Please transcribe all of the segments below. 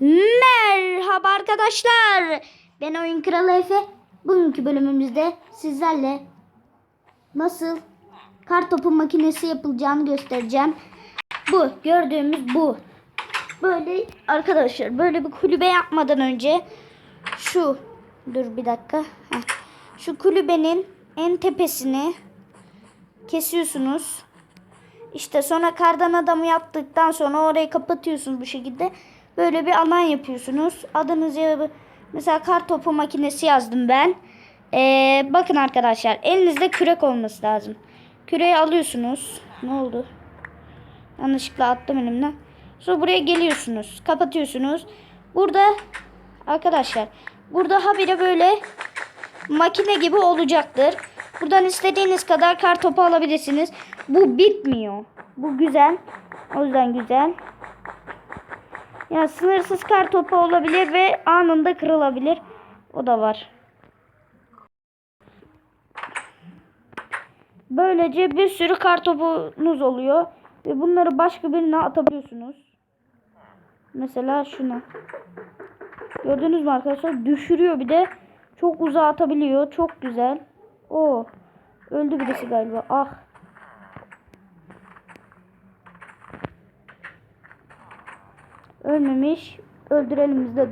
Merhaba arkadaşlar. Ben Oyun Kralı Efe. Bugünkü bölümümüzde sizlerle nasıl kar topu makinesi yapılacağını göstereceğim. Bu gördüğümüz bu. Böyle arkadaşlar böyle bir kulübe yapmadan önce şu dur bir dakika. Şu kulübenin en tepesini kesiyorsunuz. İşte sonra kardan adamı yaptıktan sonra orayı kapatıyorsunuz bu şekilde. Böyle bir alan yapıyorsunuz. Adınızı mesela kar topu makinesi yazdım ben. Ee, bakın arkadaşlar elinizde kürek olması lazım. Küreği alıyorsunuz. Ne oldu? Yanlışlıkla attım elimden. Sonra buraya geliyorsunuz. Kapatıyorsunuz. Burada arkadaşlar burada habire böyle makine gibi olacaktır. Buradan istediğiniz kadar kar topu alabilirsiniz. Bu bitmiyor. Bu güzel. O yüzden güzel. Yani sınırsız kar topu olabilir ve anında kırılabilir. O da var. Böylece bir sürü kar topunuz oluyor. Ve bunları başka birine atabiliyorsunuz. Mesela şuna. Gördünüz mü arkadaşlar? Düşürüyor bir de. Çok uzağa atabiliyor. Çok güzel. O öldü birisi galiba. Ah. Ölmemiş. Öldürelim biz de.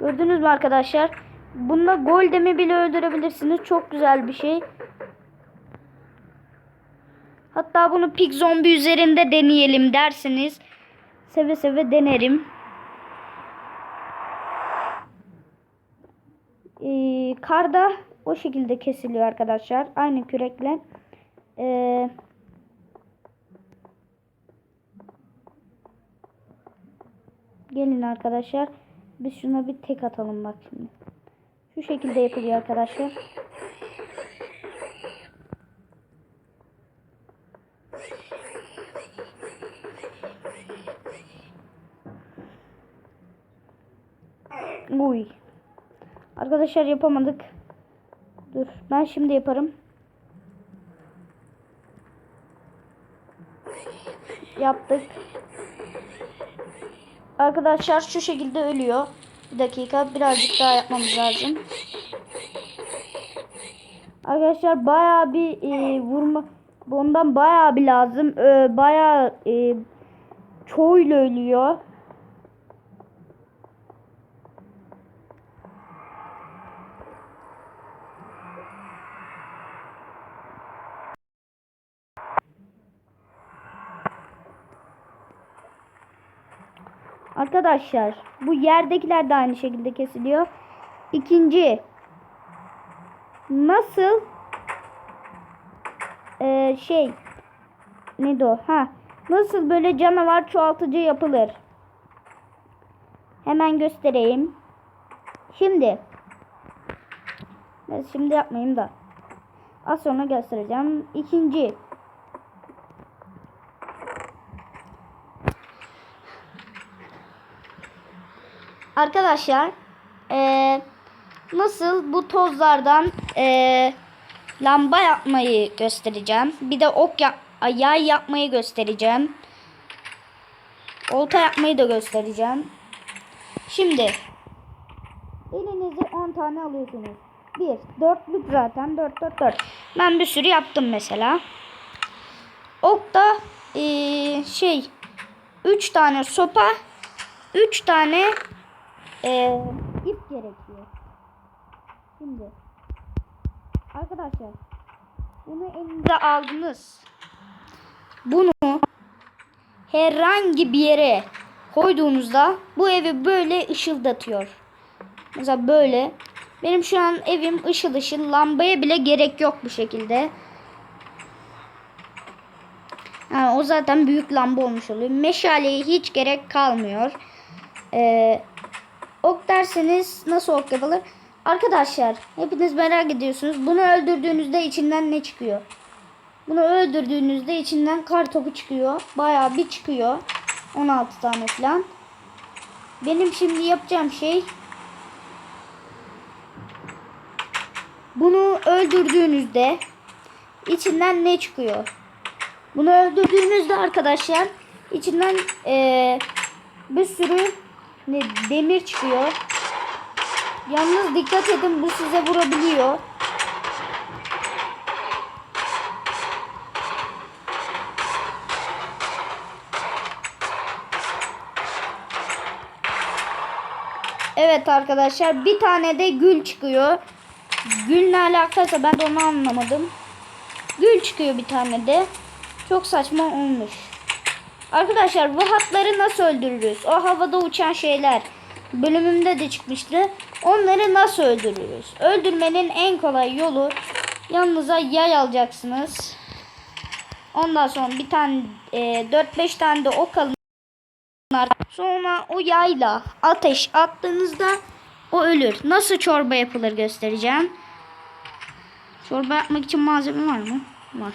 Gördünüz mü arkadaşlar? Bununla gol demi bile öldürebilirsiniz. Çok güzel bir şey. Hatta bunu pig zombi üzerinde deneyelim derseniz seve seve denerim. Ee, karda o şekilde kesiliyor arkadaşlar. Aynı kürekle. Ee, gelin arkadaşlar. Biz şuna bir tek atalım bak şimdi. Şu şekilde yapılıyor arkadaşlar. Uy. Arkadaşlar yapamadık. Dur ben şimdi yaparım. Yaptık. Arkadaşlar şu şekilde ölüyor. Bir dakika birazcık daha yapmamız lazım. Arkadaşlar bayağı bir e, vurma bundan bayağı bir lazım. E, bayağı e, çoğuyla ölüyor. Arkadaşlar bu yerdekiler de aynı şekilde kesiliyor. İkinci nasıl ee, şey ne o ha nasıl böyle canavar çoğaltıcı yapılır? Hemen göstereyim. Şimdi ben şimdi yapmayayım da az sonra göstereceğim. İkinci Arkadaşlar eee, nasıl bu tozlardan eee, lamba yapmayı göstereceğim. Bir de ok yap yay yapmayı göstereceğim. Olta yapmayı da göstereceğim. Şimdi elinize 10 tane alıyorsunuz. 1 dörtlük zaten 4 4 4. Ben bir sürü yaptım mesela. Ok da eee, şey 3 tane sopa 3 tane ee, ip gerekiyor. Şimdi arkadaşlar bunu elinize aldınız. Bunu herhangi bir yere koyduğunuzda bu evi böyle ışıldatıyor. Mesela böyle. Benim şu an evim ışıl ışıl. Lambaya bile gerek yok bu şekilde. Yani o zaten büyük lamba olmuş oluyor. Meşaleye hiç gerek kalmıyor. Eee ok derseniz nasıl ok yapılır? Arkadaşlar hepiniz merak ediyorsunuz. Bunu öldürdüğünüzde içinden ne çıkıyor? Bunu öldürdüğünüzde içinden kar topu çıkıyor. Bayağı bir çıkıyor. 16 tane falan. Benim şimdi yapacağım şey bunu öldürdüğünüzde içinden ne çıkıyor? Bunu öldürdüğünüzde arkadaşlar içinden ee, bir sürü ne demir çıkıyor. Yalnız dikkat edin bu size vurabiliyor. Evet arkadaşlar bir tane de gül çıkıyor. Gül ne alakası ben de onu anlamadım. Gül çıkıyor bir tane de. Çok saçma olmuş. Arkadaşlar bu hatları nasıl öldürürüz? O havada uçan şeyler bölümümde de çıkmıştı. Onları nasıl öldürürüz? Öldürmenin en kolay yolu yanınıza yay alacaksınız. Ondan sonra bir tane e, 4-5 tane de ok alın. Sonra o yayla ateş attığınızda o ölür. Nasıl çorba yapılır göstereceğim. Çorba yapmak için malzeme var mı? Var.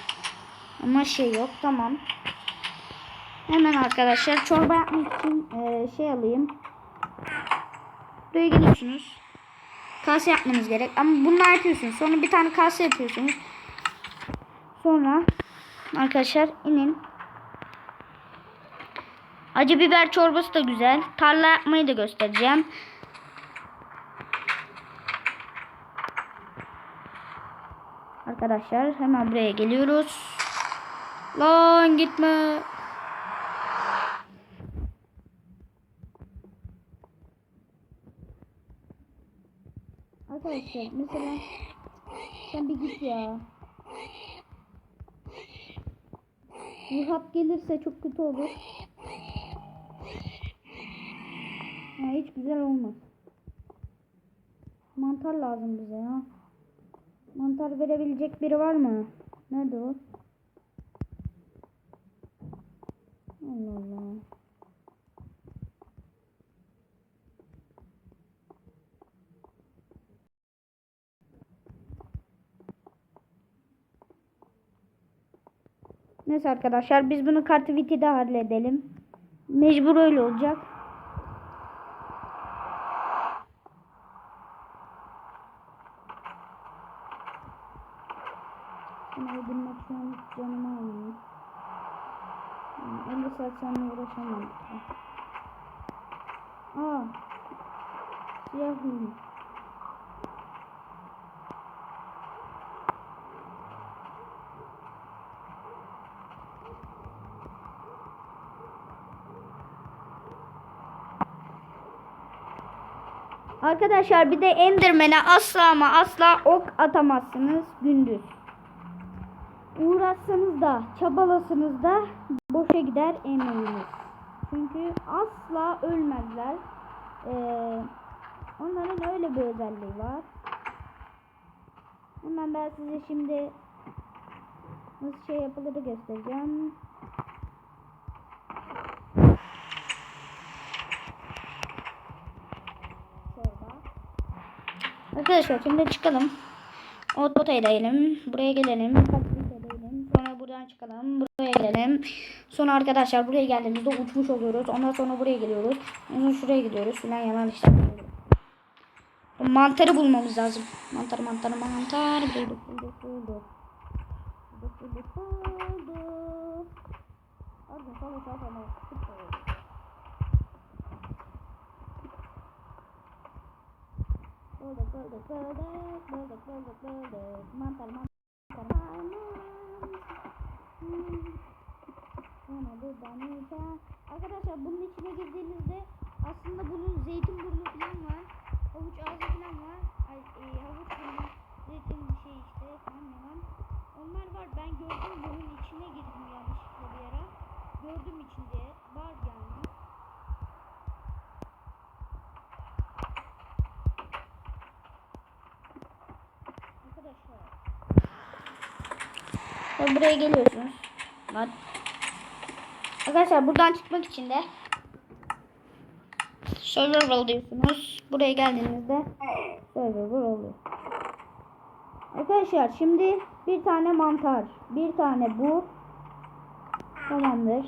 Ama şey yok. Tamam. Hemen arkadaşlar çorba yapmak için e, şey alayım. Buraya geliyorsunuz. Kase yapmanız gerek. Ama bunlar yapıyorsunuz. Sonra bir tane kase yapıyorsunuz. Sonra arkadaşlar inin. Acı biber çorbası da güzel. Tarla yapmayı da göstereceğim. Arkadaşlar hemen buraya geliyoruz. Lan gitme. Arkadaşlar mesela sen bir git ya. Nihat gelirse çok kötü olur. Ya hiç güzel olmaz. Mantar lazım bize ya. Mantar verebilecek biri var mı? Nerede o? Allah Allah. Neyse arkadaşlar biz bunu Kartiviti'de halledelim. Mecbur öyle olacak. Bunu öldürmek şu an hiç canımı almıyor. Yani 50 saat seninle uğraşamam. Aa. Siyah huni. Arkadaşlar bir de Enderman'e asla ama asla ok atamazsınız gündüz. Uğraşsanız da çabalasanız da boşa gider emeğiniz. Çünkü asla ölmezler. Ee, onların öyle bir özelliği var. Hemen ben size şimdi nasıl şey yapılır göstereceğim. Çorba. Arkadaşlar şimdi çıkalım. Ot edelim. Buraya gelelim. Sonra buradan çıkalım. Buraya gelelim. Sonra arkadaşlar buraya geldiğimizde uçmuş oluyoruz. Ondan sonra buraya geliyoruz. Ondan şuraya gidiyoruz. Filan yalan işte. Mantarı bulmamız lazım. Mantar mantar mantar. Bulduk bulduk bulduk. Bulduk bulduk bulduk. Hadi sonra sonra. Bulduk bulduk bulduk bulduk bulduk bulduk mantar mantar Sonra buradan. Arkadaşlar bunun içine girdiğinizde aslında bunun zeytin burnu falan var. Havuç ağzı falan var. Ay, e, havuç burnu, zeytin bir şey işte falan. Onlar var. Ben gördüm bunun içine girdim yanlışlıkla bir ara. Gördüm içinde. Var yani. Arkadaşlar. Ve buraya geliyorsunuz. Bak. Arkadaşlar buradan çıkmak için de survival diyorsunuz. Buraya geldiğinizde survival oluyor. Arkadaşlar şimdi bir tane mantar, bir tane bu tamamdır.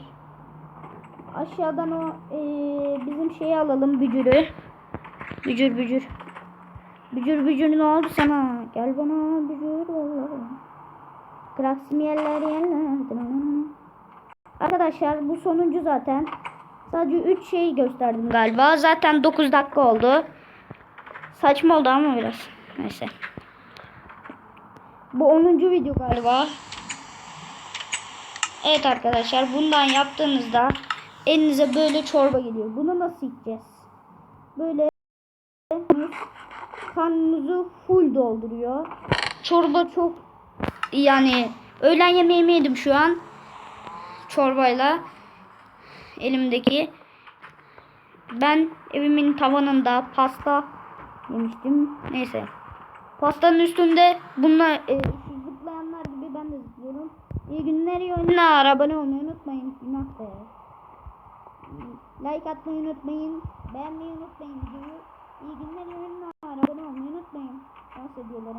Aşağıdan o eee, bizim şeyi alalım bücürü. Bücür bücür. Bücür bücür ne oldu sana? Gel bana bücür vallahi. Kraksim yerler yerler. Arkadaşlar bu sonuncu zaten. Sadece 3 şey gösterdim galiba. Zaten 9 dakika oldu. Saçma oldu ama biraz. Neyse. Bu 10. video galiba. Evet arkadaşlar bundan yaptığınızda elinize böyle çorba geliyor. Bunu nasıl içeceğiz? Böyle karnınızı full dolduruyor. Çorba çok yani öğlen yemeğimi yedim şu an. Çorbayla elimdeki. Ben evimin tavanında pasta yemiştim. Neyse. Pastanın üstünde bunlar e, zıplayanlar gibi ben de zıplıyorum. İyi günler iyi oyunlar. Abone olmayı unutmayın. Günah. Like atmayı unutmayın. Beğenmeyi unutmayın videoyu. İyi günler iyi oyunlar. Abone olmayı unutmayın. Dans ediyorlar.